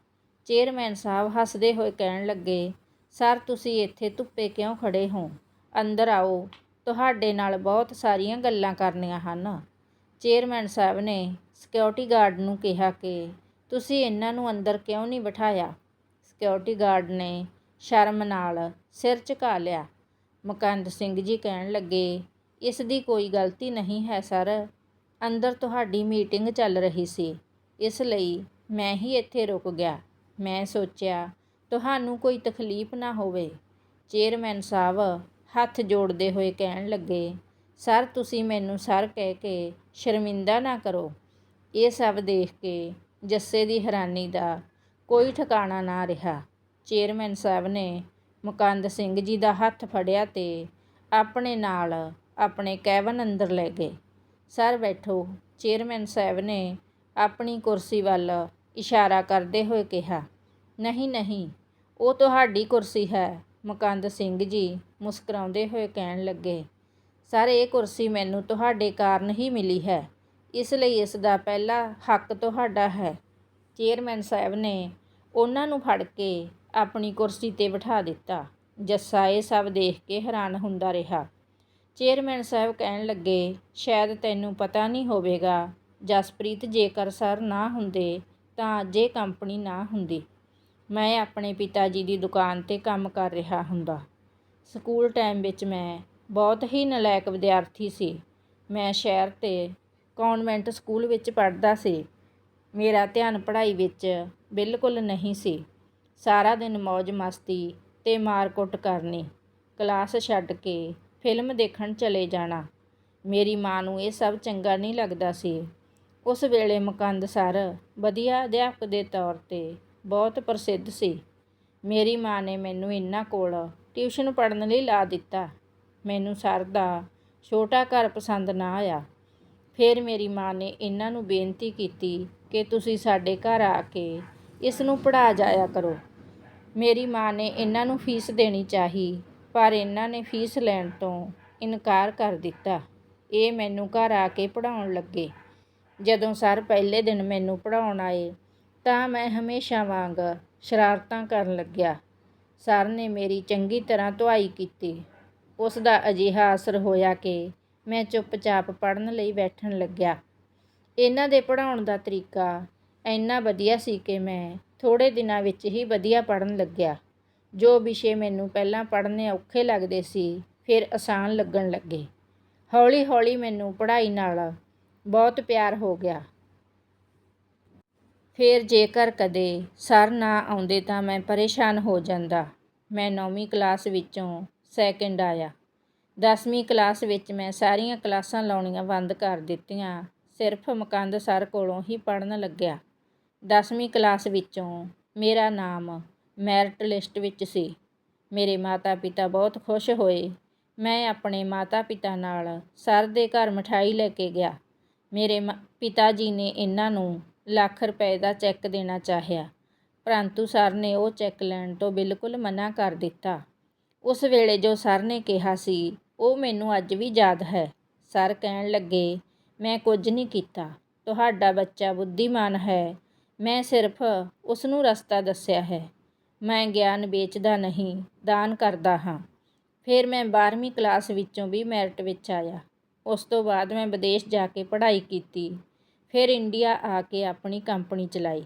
ਚੇਅਰਮੈਨ ਸਾਹਿਬ ਹੱਸਦੇ ਹੋਏ ਕਹਿਣ ਲੱਗੇ ਸਰ, ਤੁਸੀਂ ਇੱਥੇ ਧੁੱਪੇ ਕਿਉਂ ਖੜ੍ਹੇ ਹੋ? ਅੰਦਰ ਆਓ। ਤੁਹਾਡੇ ਨਾਲ ਬਹੁਤ ਸਾਰੀਆਂ ਗੱਲਾਂ ਕਰਨੀਆਂ ਹਨ। ਚੇਅਰਮੈਨ ਸਾਹਿਬ ਨੇ ਸਿਕਿਉਰਿਟੀ ਗਾਰਡ ਨੂੰ ਕਿਹਾ ਕਿ ਤੁਸੀਂ ਇਹਨਾਂ ਨੂੰ ਅੰਦਰ ਕਿਉਂ ਨਹੀਂ ਬਿਠਾਇਆ? ਸਿਕਿਉਰਿਟੀ ਗਾਰਡ ਨੇ ਸ਼ਰਮ ਨਾਲ ਸਿਰ ਝੁਕਾ ਲਿਆ। ਮੁਕੰਦ ਸਿੰਘ ਜੀ ਕਹਿਣ ਲੱਗੇ, ਇਸ ਦੀ ਕੋਈ ਗਲਤੀ ਨਹੀਂ ਹੈ, ਸਰ। ਅੰਦਰ ਤੁਹਾਡੀ ਮੀਟਿੰਗ ਚੱਲ ਰਹੀ ਸੀ। ਇਸ ਲਈ ਮੈਂ ਹੀ ਇੱਥੇ ਰੁਕ ਗਿਆ। ਮੈਂ ਸੋਚਿਆ ਤੁਹਾਨੂੰ ਕੋਈ ਤਕਲੀਫ ਨਾ ਹੋਵੇ। ਚੇਅਰਮੈਨ ਸਾਹਿਬ ਹੱਥ ਜੋੜਦੇ ਹੋਏ ਕਹਿਣ ਲੱਗੇ, ਸਰ, ਤੁਸੀਂ ਮੈਨੂੰ ਸਰ ਕਹਿ ਕੇ ਸ਼ਰਮਿੰਦਾ ਨਾ ਕਰੋ। ਇਹ ਸਭ ਦੇਖ ਕੇ ਜੱਸੇ ਦੀ ਹੈਰਾਨੀ ਦਾ ਕੋਈ ਠਿਕਾਣਾ ਨਾ ਰਿਹਾ। ਚੇਅਰਮੈਨ ਸਾਹਿਬ ਨੇ ਮੁਕੰਦ ਸਿੰਘ ਜੀ ਦਾ ਹੱਥ ਫੜਿਆ ਤੇ ਆਪਣੇ ਨਾਲ ਆਪਣੇ ਕੈਬਨ ਅੰਦਰ ਲੈ ਗਏ। ਸਰ, ਬੈਠੋ, ਚੇਅਰਮੈਨ ਸਾਹਿਬ ਨੇ ਆਪਣੀ ਕੁਰਸੀ ਵੱਲ ਇਸ਼ਾਰਾ ਕਰਦੇ ਹੋਏ ਕਿਹਾ। ਨਹੀਂ ਨਹੀਂ ਉਹ ਤੁਹਾਡੀ ਕੁਰਸੀ ਹੈ। ਮੁਕੰਦ ਸਿੰਘ ਜੀ ਮੁਸਕਰਾਉਂਦੇ ਹੋਏ ਕਹਿਣ ਲੱਗੇ, ਸਰ, ਇਹ ਕੁਰਸੀ ਮੈਨੂੰ ਤੁਹਾਡੇ ਕਾਰਨ ਹੀ ਮਿਲੀ ਹੈ। ਇਸ ਲਈ ਇਸ ਦਾ ਪਹਿਲਾ ਹੱਕ ਤੁਹਾਡਾ ਹੈ। ਚੇਅਰਮੈਨ ਸਾਹਿਬ ਨੇ ਉਹਨਾਂ ਨੂੰ ਫੜ ਕੇ ਆਪਣੀ ਕੁਰਸੀ ਤੇ ਬਿਠਾ ਦਿੱਤਾ। ਜੱਸਾ ਇਹ ਸਭ ਦੇਖ ਕੇ ਹੈਰਾਨ ਹੁੰਦਾ ਰਿਹਾ। ਚੇਅਰਮੈਨ ਸਾਹਿਬ ਕਹਿਣ ਲੱਗੇ, ਸ਼ਾਇਦ ਤੈਨੂੰ ਪਤਾ ਨਹੀਂ ਹੋਵੇਗਾ, ਜਸਪ੍ਰੀਤ ਜੇਕਰ ਸਰ ਨਾ ਹੁੰਦੇ ਤਾਂ ਅੱਜ ਇਹ ਕੰਪਨੀ ਨਾ ਹੁੰਦੀ। ਮੈਂ ਆਪਣੇ ਪਿਤਾ ਜੀ ਦੀ ਦੁਕਾਨ ਤੇ ਕੰਮ ਕਰ ਰਿਹਾ ਹੁੰਦਾ। ਸਕੂਲ ਟਾਈਮ ਵਿੱਚ ਮੈਂ ਬਹੁਤ ਹੀ ਨਲਾਇਕ ਵਿਦਿਆਰਥੀ ਸੀ। ਮੈਂ ਸ਼ਹਿਰ ਤੇ ਕਨਵੈਂਟ ਸਕੂਲ ਵਿੱਚ ਪੜ੍ਹਦਾ ਸੀ। ਮੇਰਾ ਧਿਆਨ ਪੜ੍ਹਾਈ ਵਿੱਚ ਬਿਲਕੁਲ ਨਹੀਂ ਸੀ। ਸਾਰਾ ਦਿਨ ਮੌਜ ਮਸਤੀ ਅਤੇ ਮਾਰ ਕੁੱਟ ਕਰਨੀ, ਕਲਾਸ ਛੱਡ ਕੇ ਫਿਲਮ ਦੇਖਣ ਚਲੇ ਜਾਣਾ। ਮੇਰੀ ਮਾਂ ਨੂੰ ਇਹ ਸਭ ਚੰਗਾ ਨਹੀਂ ਲੱਗਦਾ ਸੀ। ਉਸ ਵੇਲੇ ਮੁਕੰਦ ਸਰ ਵਧੀਆ ਅਧਿਆਪਕ ਦੇ ਤੌਰ ਤੇ ਬਹੁਤ ਪ੍ਰਸਿੱਧ ਸੀ। ਮੇਰੀ ਮਾਂ ਨੇ ਮੈਨੂੰ ਇਹਨਾਂ ਕੋਲ ਟਿਊਸ਼ਨ ਪੜ੍ਹਨ ਲਈ ਲਾ ਦਿੱਤਾ। ਮੈਨੂੰ ਸਰ ਦਾ ਛੋਟਾ ਘਰ ਪਸੰਦ ਨਾ ਆਇਆ। ਫਿਰ ਮੇਰੀ ਮਾਂ ਨੇ ਇਹਨਾਂ ਨੂੰ ਬੇਨਤੀ ਕੀਤੀ ਕਿ ਤੁਸੀਂ ਸਾਡੇ ਘਰ ਆ ਕੇ ਇਸ ਨੂੰ ਪੜ੍ਹਾ ਜਾਇਆ ਕਰੋ। ਮੇਰੀ ਮਾਂ ਨੇ ਇਹਨਾਂ ਨੂੰ ਫੀਸ ਦੇਣੀ ਚਾਹੀ, ਪਰ ਇਹਨਾਂ ਨੇ ਫੀਸ ਲੈਣ ਤੋਂ ਇਨਕਾਰ ਕਰ ਦਿੱਤਾ। ਇਹ ਮੈਨੂੰ ਘਰ ਆ ਕੇ ਪੜ੍ਹਾਉਣ ਲੱਗੇ। ਜਦੋਂ ਸਰ ਪਹਿਲੇ ਦਿਨ ਮੈਨੂੰ ਪੜ੍ਹਾਉਣ ਆਏ ਤਾਂ ਮੈਂ ਹਮੇਸ਼ਾ ਵਾਂਗ ਸ਼ਰਾਰਤਾਂ ਕਰਨ ਲੱਗਿਆ। ਸਰ ਨੇ ਮੇਰੀ ਚੰਗੀ ਤਰ੍ਹਾਂ ਧੁਆਈ ਕੀਤੀ। ਉਸ ਦਾ ਅਜਿਹਾ ਅਸਰ ਹੋਇਆ ਕਿ ਮੈਂ ਚੁੱਪਚਾਪ ਪੜ੍ਹਨ ਲਈ ਬੈਠਣ ਲੱਗਿਆ। ਇਹਨਾਂ ਦੇ ਪੜ੍ਹਾਉਣ ਦਾ ਤਰੀਕਾ ਇੰਨਾ ਵਧੀਆ ਸੀ ਕਿ ਮੈਂ ਥੋੜ੍ਹੇ ਦਿਨਾਂ ਵਿੱਚ ਹੀ ਵਧੀਆ ਪੜ੍ਹਨ ਲੱਗਿਆ। ਜੋ ਵਿਸ਼ੇ ਮੈਨੂੰ ਪਹਿਲਾਂ ਪੜ੍ਹਨੇ ਔਖੇ ਲੱਗਦੇ ਸੀ, ਫਿਰ ਆਸਾਨ ਲੱਗਣ ਲੱਗੇ। ਹੌਲੀ-ਹੌਲੀ ਮੈਨੂੰ ਪੜ੍ਹਾਈ ਨਾਲ ਬਹੁਤ ਪਿਆਰ ਹੋ ਗਿਆ। ਫਿਰ ਜੇਕਰ ਕਦੇ ਸਰ ਨਾ ਆਉਂਦੇ ਤਾਂ ਮੈਂ ਪਰੇਸ਼ਾਨ ਹੋ ਜਾਂਦਾ। ਮੈਂ ਨੌਵੀਂ ਕਲਾਸ ਵਿੱਚੋਂ ਸੈਕਿੰਡ ਆਇਆ। ਦਸਵੀਂ ਕਲਾਸ ਵਿੱਚ ਮੈਂ ਸਾਰੀਆਂ ਕਲਾਸਾਂ ਲਾਉਣੀਆਂ ਬੰਦ ਕਰ ਦਿੱਤੀਆਂ। ਸਿਰਫ ਮੁਕੰਦ ਸਰ ਕੋਲੋਂ ਹੀ ਪੜ੍ਹਨ ਲੱਗਿਆ। ਦਸਵੀਂ ਕਲਾਸ ਵਿੱਚੋਂ ਮੇਰਾ ਨਾਮ ਮੈਰਿਟ ਲਿਸਟ ਵਿੱਚ ਸੀ। ਮੇਰੇ ਮਾਤਾ-ਪਿਤਾ ਬਹੁਤ ਖੁਸ਼ ਹੋਏ। ਮੈਂ ਆਪਣੇ ਮਾਤਾ-ਪਿਤਾ ਨਾਲ ਸਰ ਦੇ ਘਰ ਮਠਾਈ ਲੈ ਕੇ ਗਿਆ। ਮੇਰੇ ਪਿਤਾ ਜੀ ਨੇ ਇਹਨਾਂ ਨੂੰ ਲੱਖ ਰੁਪਏ ਦਾ ਚੈੱਕ ਦੇਣਾ ਚਾਹਿਆ। ਪਰੰਤੂ ਸਰ ਨੇ ਉਹ ਚੈੱਕ ਲੈਣ ਤੋਂ ਬਿਲਕੁਲ ਮਨਾ ਕਰ ਦਿੱਤਾ। ਉਸ ਵੇਲੇ ਜੋ ਸਰ ਨੇ ਕਿਹਾ ਸੀ, ਉਹ ਮੈਨੂੰ ਅੱਜ ਵੀ ਯਾਦ ਹੈ। ਸਰ ਕਹਿਣ ਲੱਗੇ, ਮੈਂ ਕੁਝ ਨਹੀਂ ਕੀਤਾ। ਤੁਹਾਡਾ ਬੱਚਾ ਬੁੱਧੀਮਾਨ ਹੈ। ਮੈਂ ਸਿਰਫ ਉਸ ਨੂੰ ਰਸਤਾ ਦੱਸਿਆ ਹੈ। ਮੈਂ ਗਿਆਨ ਵੇਚਦਾ ਨਹੀਂ, ਦਾਨ ਕਰਦਾ ਹਾਂ। ਫਿਰ ਮੈਂ 12ਵੀਂ ਕਲਾਸ ਵਿੱਚੋਂ ਵੀ ਮੈਰਿਟ ਵਿੱਚ ਆਇਆ। ਉਸ ਤੋਂ ਬਾਅਦ ਮੈਂ ਵਿਦੇਸ਼ ਜਾ ਕੇ ਪੜ੍ਹਾਈ ਕੀਤੀ। ਫਿਰ ਇੰਡੀਆ ਆ ਕੇ ਆਪਣੀ ਕੰਪਨੀ ਚਲਾਈ।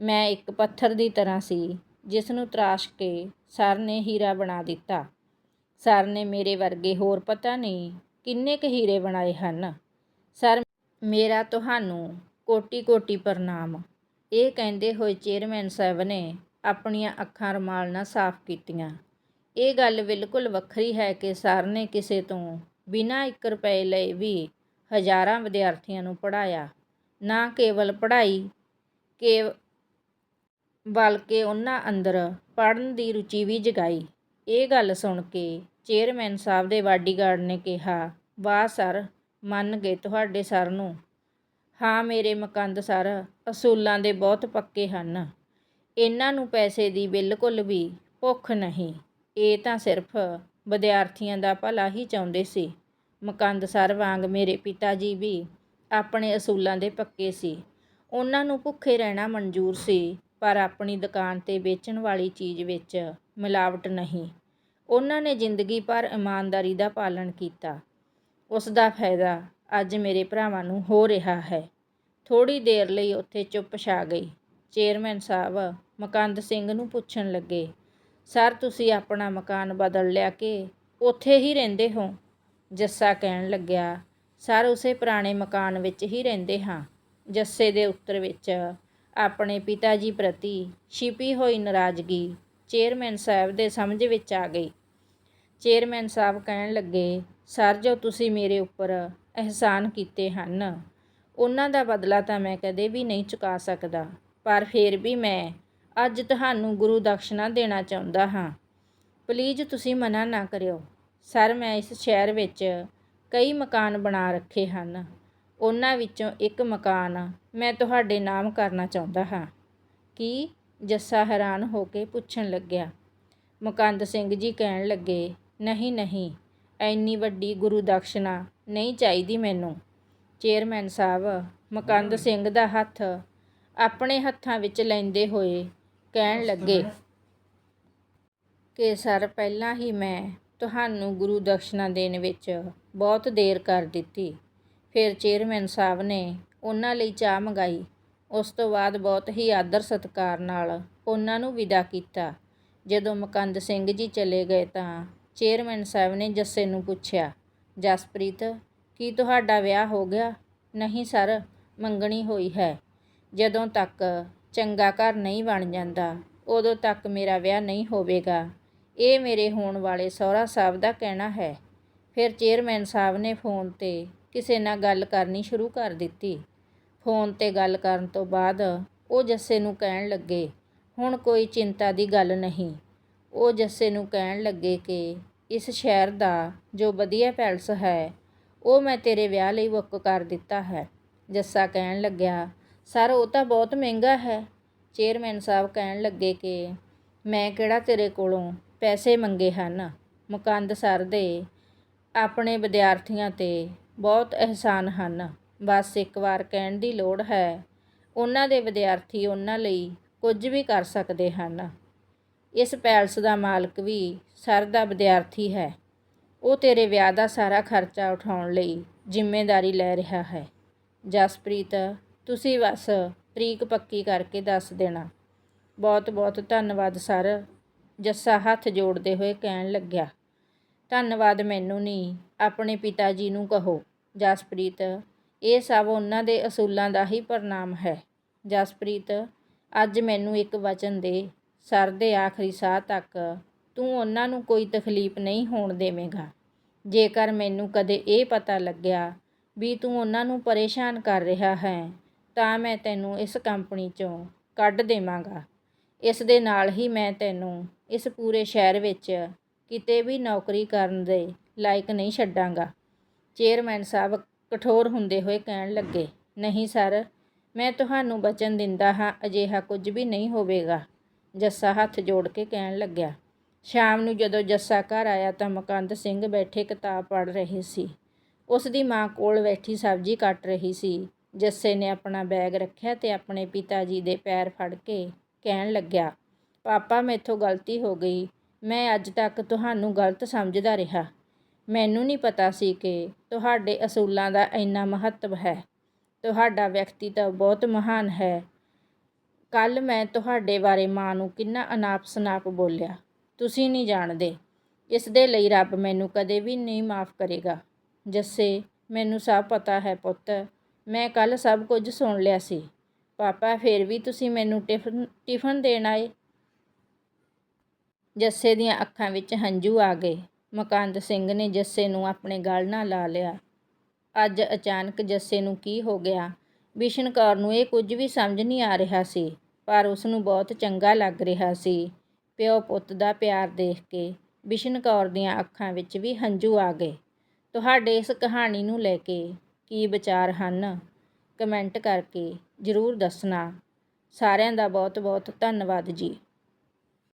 ਮੈਂ ਇੱਕ ਪੱਥਰ ਦੀ ਤਰ੍ਹਾਂ ਸੀ, ਜਿਸ ਨੂੰ ਤਰਾਸ਼ ਕੇ ਸਰ ਨੇ ਹੀਰਾ ਬਣਾ ਦਿੱਤਾ। ਸਰ ਨੇ ਮੇਰੇ ਵਰਗੇ ਹੋਰ ਪਤਾ ਨਹੀਂ ਕਿੰਨੇ ਕੁ ਹੀਰੇ ਬਣਾਏ ਹਨ। ਸਰ, ਮੇਰਾ ਤੁਹਾਨੂੰ ਕੋਟੀ-ਕੋਟੀ ਪ੍ਰਣਾਮ। ਇਹ ਕਹਿੰਦੇ ਹੋਏ ਚੇਅਰਮੈਨ ਸਾਹਿਬ ਨੇ ਆਪਣੀਆਂ ਅੱਖਾਂ ਰੁਮਾਲ ਨਾਲ ਸਾਫ਼ ਕੀਤੀਆਂ। ਇਹ ਗੱਲ ਬਿਲਕੁਲ ਵੱਖਰੀ ਹੈ ਕਿ ਸਰ ਨੇ ਕਿਸੇ ਤੋਂ ਬਿਨਾਂ 1 ਰੁਪਏ ਲਏ ਵੀ ਹਜ਼ਾਰਾਂ ਵਿਦਿਆਰਥੀਆਂ ਨੂੰ ਪੜ੍ਹਾਇਆ। ਨਾ ਕੇਵਲ ਪੜ੍ਹਾਈ, ਕੇ ਬਲਕਿ ਉਹਨਾਂ ਅੰਦਰ ਪੜ੍ਹਨ ਦੀ ਰੁਚੀ ਵੀ ਜਗਾਈ। ਇਹ ਗੱਲ ਸੁਣ ਕੇ ਚੇਅਰਮੈਨ ਸਾਹਿਬ ਦੇ ਬਾਡੀਗਾਰਡ ਨੇ ਕਿਹਾ, ਵਾਹ ਸਰ, ਮੰਨ ਗਏ ਤੁਹਾਡੇ ਸਰ ਨੂੰ। ਹਾਂ ਮੇਰੇ ਮਕੰਦ ਸਰ, ਅਸੂਲਾਂ ਦੇ ਬਹੁਤ ਪੱਕੇ ਹਨ। ਇਹਨਾਂ ਨੂੰ ਪੈਸੇ ਦੀ ਬਿਲਕੁਲ ਵੀ ਭੁੱਖ ਨਹੀਂ। ਇਹ ਤਾਂ ਸਿਰਫ ਵਿਦਿਆਰਥੀਆਂ ਦਾ ਭਲਾ ਹੀ ਚਾਹੁੰਦੇ ਸੀ। ਮਕੰਦ ਸਰ ਵਾਂਗ ਮੇਰੇ ਪਿਤਾ ਜੀ ਵੀ ਆਪਣੇ ਅਸੂਲਾਂ ਦੇ ਪੱਕੇ ਸੀ। ਉਹਨਾਂ ਨੂੰ ਭੁੱਖੇ ਰਹਿਣਾ ਮਨਜ਼ੂਰ ਸੀ, ਪਰ ਆਪਣੀ ਦੁਕਾਨ 'ਤੇ ਵੇਚਣ ਵਾਲੀ ਚੀਜ਼ ਵਿੱਚ ਮਿਲਾਵਟ ਨਹੀਂ। ਉਹਨਾਂ ਨੇ ਜ਼ਿੰਦਗੀ ਭਰ ਇਮਾਨਦਾਰੀ ਦਾ ਪਾਲਣ ਕੀਤਾ। ਉਸ ਦਾ ਫਾਇਦਾ ਅੱਜ ਮੇਰੇ ਭਰਾਵਾਂ ਨੂੰ ਹੋ ਰਿਹਾ ਹੈ। ਥੋੜੀ ਦੇਰ ਲਈ ਉੱਥੇ ਚੁੱਪ ਛਾ ਗਈ। ਚੇਅਰਮੈਨ ਸਾਹਿਬ ਮਕੰਦ ਸਿੰਘ ਨੂੰ ਪੁੱਛਣ ਲੱਗੇ, ਸਰ, ਤੁਸੀਂ ਆਪਣਾ ਮਕਾਨ ਬਦਲ ਲਿਆ ਕਿ ਉੱਥੇ ਹੀ ਰਹਿੰਦੇ ਹੋ? ਜੱਸਾ ਕਹਿਣ ਲੱਗਿਆ ਸਰ ਉਸੇ ਪੁਰਾਣੇ ਮਕਾਨ ਵਿੱਚ ਹੀ ਰਹਿੰਦੇ ਹਾਂ। ਜੱਸੇ ਦੇ ਉੱਤਰ ਵਿੱਚ ਆਪਣੇ ਪਿਤਾ ਜੀ ਪ੍ਰਤੀ ਛਿਪੀ ਹੋਈ ਨਾਰਾਜ਼ਗੀ ਚੇਅਰਮੈਨ ਸਾਹਿਬ ਦੇ ਸਮਝ ਵਿੱਚ ਆ ਗਈ। ਚੇਅਰਮੈਨ ਸਾਹਿਬ ਕਹਿਣ ਲੱਗੇ, ਸਰ, ਜੋ ਤੁਸੀਂ ਮੇਰੇ ਉੱਪਰ ਅਹਿਸਾਨ ਕੀਤੇ ਹਨ, ਉਹਨਾਂ ਦਾ ਬਦਲਾ ਤਾਂ ਮੈਂ ਕਦੇ ਵੀ ਨਹੀਂ ਚੁਕਾ ਸਕਦਾ, ਪਰ ਫਿਰ ਵੀ ਮੈਂ ਅੱਜ ਤੁਹਾਨੂੰ ਗੁਰੂ ਦਕਸ਼ਨਾ ਦੇਣਾ ਚਾਹੁੰਦਾ ਹਾਂ। ਪਲੀਜ਼ ਤੁਸੀਂ ਮਨਾ ਨਾ ਕਰਿਓ। ਸਰ, ਮੈਂ ਇਸ ਸ਼ਹਿਰ ਵਿੱਚ ਕਈ ਮਕਾਨ ਬਣਾ ਰੱਖੇ ਹਨ। ਉਹਨਾਂ ਵਿੱਚੋਂ ਇੱਕ ਮਕਾਨ ਮੈਂ ਤੁਹਾਡੇ ਨਾਮ ਕਰਨਾ ਚਾਹੁੰਦਾ ਹਾਂ। ਕੀ? ਜੱਸਾ ਹੈਰਾਨ ਹੋ ਕੇ ਪੁੱਛਣ ਲੱਗਿਆ। ਮੁਕੰਦ ਸਿੰਘ ਜੀ ਕਹਿਣ ਲੱਗੇ, ਨਹੀਂ ਨਹੀਂ, ਐਨੀ ਵੱਡੀ ਗੁਰੂ ਦਕਸ਼ਨਾ ਨਹੀਂ ਚਾਹੀਦੀ ਮੈਨੂੰ। ਚੇਅਰਮੈਨ ਸਾਹਿਬ, ਮੁਕੰਦ ਸਿੰਘ ਦਾ ਹੱਥ ਆਪਣੇ ਹੱਥਾਂ ਵਿੱਚ ਲੈਂਦੇ ਹੋਏ, ਕਹਿਣ ਲੱਗੇ। ਕਿ ਸਰ, ਪਹਿਲਾਂ ਹੀ ਮੈਂ ਤੁਹਾਨੂੰ ਗੁਰੂ ਦਕਸ਼ਨਾ ਦੇਣ ਵਿੱਚ ਬਹੁਤ ਦੇਰ ਕਰ ਦਿੱਤੀ। ਫਿਰ ਚੇਅਰਮੈਨ ਸਾਹਿਬ ਨੇ ਉਹਨਾਂ ਲਈ ਚਾਹ ਮੰਗਾਈ। ਉਸ ਤੋਂ ਬਾਅਦ ਬਹੁਤ ਹੀ ਆਦਰ ਸਤਿਕਾਰ ਨਾਲ ਉਹਨਾਂ ਨੂੰ ਵਿਦਾ ਕੀਤਾ। ਜਦੋਂ ਮੁਕੰਦ ਸਿੰਘ ਜੀ ਚਲੇ ਗਏ ਤਾਂ ਚੇਅਰਮੈਨ ਸਾਹਿਬ ਨੇ ਜੱਸੇ ਨੂੰ ਪੁੱਛਿਆ, ਜਸਪ੍ਰੀਤ, ਕੀ ਤੁਹਾਡਾ ਵਿਆਹ ਹੋ ਗਿਆ? ਨਹੀਂ ਸਰ, ਮੰਗਣੀ ਹੋਈ ਹੈ। ਜਦੋਂ ਤੱਕ ਚੰਗਾ ਘਰ ਨਹੀਂ ਬਣ ਜਾਂਦਾ, ਉਦੋਂ ਤੱਕ ਮੇਰਾ ਵਿਆਹ ਨਹੀਂ ਹੋਵੇਗਾ। ਇਹ ਮੇਰੇ ਹੋਣ ਵਾਲੇ ਸਹੁਰਾ ਸਾਹਿਬ ਦਾ ਕਹਿਣਾ ਹੈ। ਫਿਰ ਚੇਅਰਮੈਨ ਸਾਹਿਬ ਨੇ ਫੋਨ ਤੇ ਕਿਸੇ ਨਾਲ ਗੱਲ ਕਰਨੀ ਸ਼ੁਰੂ ਕਰ ਦਿੱਤੀ। ਫੋਨ ਤੇ ਗੱਲ ਕਰਨ ਤੋਂ ਬਾਅਦ ਉਹ ਜੱਸੇ ਨੂੰ ਕਹਿਣ ਲੱਗੇ, ਹੁਣ ਕੋਈ ਚਿੰਤਾ ਦੀ ਗੱਲ ਨਹੀਂ। ਉਹ ਜੱਸੇ ਨੂੰ ਕਹਿਣ ਲੱਗੇ ਕਿ ਇਸ ਸ਼ਹਿਰ ਦਾ ਜੋ ਵਧੀਆ ਪੈਲਸ ਹੈ, ਉਹ ਮੈਂ ਤੇਰੇ ਵਿਆਹ ਲਈ ਬੁੱਕ ਕਰ ਦਿੱਤਾ ਹੈ। ਜੱਸਾ ਕਹਿਣ ਲੱਗਿਆ, ਸਰ, ਉਹ ਤਾਂ ਬਹੁਤ ਮਹਿੰਗਾ ਹੈ। ਚੇਅਰਮੈਨ ਸਾਹਿਬ ਕਹਿਣ ਲੱਗੇ ਕਿ, ਮੈਂ ਕਿਹੜਾ ਤੇਰੇ ਕੋਲੋਂ ਪੈਸੇ ਮੰਗੇ ਹਨ। ਮੁਕੰਦ ਸਰ ਦੇ ਆਪਣੇ ਵਿਦਿਆਰਥੀਆਂ 'ਤੇ ਬਹੁਤ ਅਹਿਸਾਨ ਹਨ। ਬਸ ਇੱਕ ਵਾਰ ਕਹਿਣ ਦੀ ਲੋੜ ਹੈ, ਉਹਨਾਂ ਦੇ ਵਿਦਿਆਰਥੀ ਉਹਨਾਂ ਲਈ ਕੁਝ ਵੀ ਕਰ ਸਕਦੇ ਹਨ। ਇਸ ਪੈਲਸ ਦਾ ਮਾਲਕ ਵੀ ਸਰ ਦਾ ਵਿਦਿਆਰਥੀ ਹੈ। ਉਹ ਤੇਰੇ ਵਿਆਹ ਦਾ ਸਾਰਾ ਖਰਚਾ ਉਠਾਉਣ ਲਈ ਜ਼ਿੰਮੇਵਾਰੀ ਲੈ ਰਿਹਾ ਹੈ। ਜਸਪ੍ਰੀਤ, ਤੁਸੀਂ ਬਸ ਤਰੀਕ ਪੱਕੀ ਕਰਕੇ ਦੱਸ ਦੇਣਾ। ਬਹੁਤ ਬਹੁਤ ਧੰਨਵਾਦ ਸਰ। ਜੱਸਾ ਹੱਥ ਜੋੜਦੇ ਹੋਏ ਕਹਿਣ ਲੱਗਿਆ, ਧੰਨਵਾਦ ਮੈਨੂੰ ਨਹੀਂ ਆਪਣੇ ਪਿਤਾ ਜੀ ਨੂੰ ਕਹੋ। ਜਸਪ੍ਰੀਤ, ਇਹ ਸਭ ਉਹਨਾਂ ਦੇ ਅਸੂਲਾਂ ਦਾ ਹੀ ਪ੍ਰਣਾਮ ਹੈ। ਜਸਪ੍ਰੀਤ, ਅੱਜ ਮੈਨੂੰ ਇੱਕ ਵਚਨ ਦੇ ਸਰ ਦੇ ਆਖਰੀ ਸਾਹ ਤੱਕ ਤੂੰ ਉਹਨਾਂ ਨੂੰ ਕੋਈ ਤਕਲੀਫ ਨਹੀਂ ਹੋਣ ਦੇਵੇਂਗਾ। ਜੇਕਰ ਮੈਨੂੰ ਕਦੇ ਇਹ ਪਤਾ ਲੱਗਿਆ ਵੀ ਤੂੰ ਉਹਨਾਂ ਨੂੰ ਪਰੇਸ਼ਾਨ ਕਰ ਰਿਹਾ ਹੈ, ਤਾਂ ਮੈਂ ਤੈਨੂੰ ਇਸ ਕੰਪਨੀ 'ਚੋਂ ਕੱਢ ਦੇਵਾਂਗਾ। ਇਸ ਦੇ ਨਾਲ ਹੀ ਮੈਂ ਤੈਨੂੰ ਇਸ ਪੂਰੇ ਸ਼ਹਿਰ ਵਿੱਚ ਕਿਤੇ ਵੀ ਨੌਕਰੀ ਕਰਨ ਦੇ ਲਾਇਕ ਨਹੀਂ ਛੱਡਾਂਗਾ। ਚੇਅਰਮੈਨ ਸਾਹਿਬ ਕਠੋਰ ਹੁੰਦੇ ਹੋਏ ਕਹਿਣ ਲੱਗੇ, ਨਹੀਂ ਸਰ, ਮੈਂ ਤੁਹਾਨੂੰ ਬਚਨ ਦਿੰਦਾ ਹਾਂ, ਅਜਿਹਾ ਕੁਝ ਵੀ ਨਹੀਂ ਹੋਵੇਗਾ। ਜੱਸਾ ਹੱਥ ਜੋੜ ਕੇ ਕਹਿਣ ਲੱਗਿਆ। ਸ਼ਾਮ ਨੂੰ ਜਦੋਂ ਜੱਸਾ ਘਰ ਆਇਆ ਤਾਂ ਮੁਕੰਦ ਸਿੰਘ ਬੈਠੇ ਕਿਤਾਬ ਪੜ੍ਹ ਰਹੇ ਸੀ। ਉਸ ਦੀ ਮਾਂ ਕੋਲ ਬੈਠੀ ਸਬਜ਼ੀ ਕੱਟ ਰਹੀ ਸੀ। ਜੱਸੇ ਨੇ ਆਪਣਾ ਬੈਗ ਰੱਖਿਆ ਤੇ ਆਪਣੇ ਪਿਤਾ ਜੀ ਦੇ ਪੈਰ ਫੜ ਕੇ ਕਹਿਣ ਲੱਗਿਆ, ਪਾਪਾ, ਮੇਥੋਂ ਗਲਤੀ ਹੋ ਗਈ। ਮੈਂ ਅੱਜ ਤੱਕ ਤੁਹਾਨੂੰ ਗਲਤ ਸਮਝਦਾ ਰਿਹਾ। ਮੈਨੂੰ ਨਹੀਂ ਪਤਾ ਸੀ ਕਿ ਤੁਹਾਡੇ ਅਸੂਲਾਂ ਦਾ ਇੰਨਾ ਮਹੱਤਵ ਹੈ। ਤੁਹਾਡਾ ਵਿਅਕਤੀਤਵ ਬਹੁਤ ਮਹਾਨ ਹੈ। ਕੱਲ ਮੈਂ ਤੁਹਾਡੇ ਬਾਰੇ ਮਾਂ ਨੂੰ ਕਿੰਨਾ ਅਨਾਪ ਸਨਾਪ ਬੋਲਿਆ। ਤੁਸੀਂ ਨਹੀਂ ਜਾਣਦੇ। ਇਸ ਦੇ ਲਈ ਰੱਬ ਮੈਨੂੰ ਕਦੇ ਵੀ ਨਹੀਂ ਮਾਫ ਕਰੇਗਾ। ਜੱਸੇ, ਮੈਨੂੰ ਸਭ ਪਤਾ ਹੈ ਪੁੱਤ। ਮੈਂ ਕੱਲ ਸਭ ਕੁਝ ਸੁਣ ਲਿਆ ਸੀ। ਪਾਪਾ, ਫਿਰ ਵੀ ਤੁਸੀਂ ਮੈਨੂੰ ਟਿਫਨ ਟਿਫਨ ਦੇਣ ਆਏ? ਜੱਸੇ ਦੀਆਂ ਅੱਖਾਂ ਵਿੱਚ ਹੰਝੂ ਆ ਗਏ। ਮਕੰਦ ਸਿੰਘ ਨੇ ਜੱਸੇ ਨੂੰ ਆਪਣੇ ਗਲ ਨਾਲ ਲਾ ਲਿਆ। ਅੱਜ ਅਚਾਨਕ ਜੱਸੇ ਨੂੰ ਕੀ ਹੋ ਗਿਆ? ਬਿਸ਼ਨ ਕੌਰ ਨੂੰ ਇਹ ਕੁਝ ਵੀ ਸਮਝ ਨਹੀਂ ਆ ਰਿਹਾ ਸੀ, ਪਰ ਉਸ ਨੂੰ ਬਹੁਤ ਚੰਗਾ ਲੱਗ ਰਿਹਾ ਸੀ। ਪਿਓ ਪੁੱਤ ਦਾ ਪਿਆਰ ਦੇਖ ਕੇ ਬਿਸ਼ਨ ਕੌਰ ਦੀਆਂ ਅੱਖਾਂ ਵਿੱਚ ਵੀ ਹੰਝੂ ਆ ਗਏ। ਤੁਹਾਡੇ ਇਸ ਕਹਾਣੀ ਨੂੰ ਲੈ ਕੇ ਕੀ ਵਿਚਾਰ ਹਨ? ਕਮੈਂਟ ਕਰਕੇ ਜ਼ਰੂਰ ਦੱਸਣਾ। ਸਾਰਿਆਂ ਦਾ ਬਹੁਤ ਬਹੁਤ ਧੰਨਵਾਦ ਜੀ।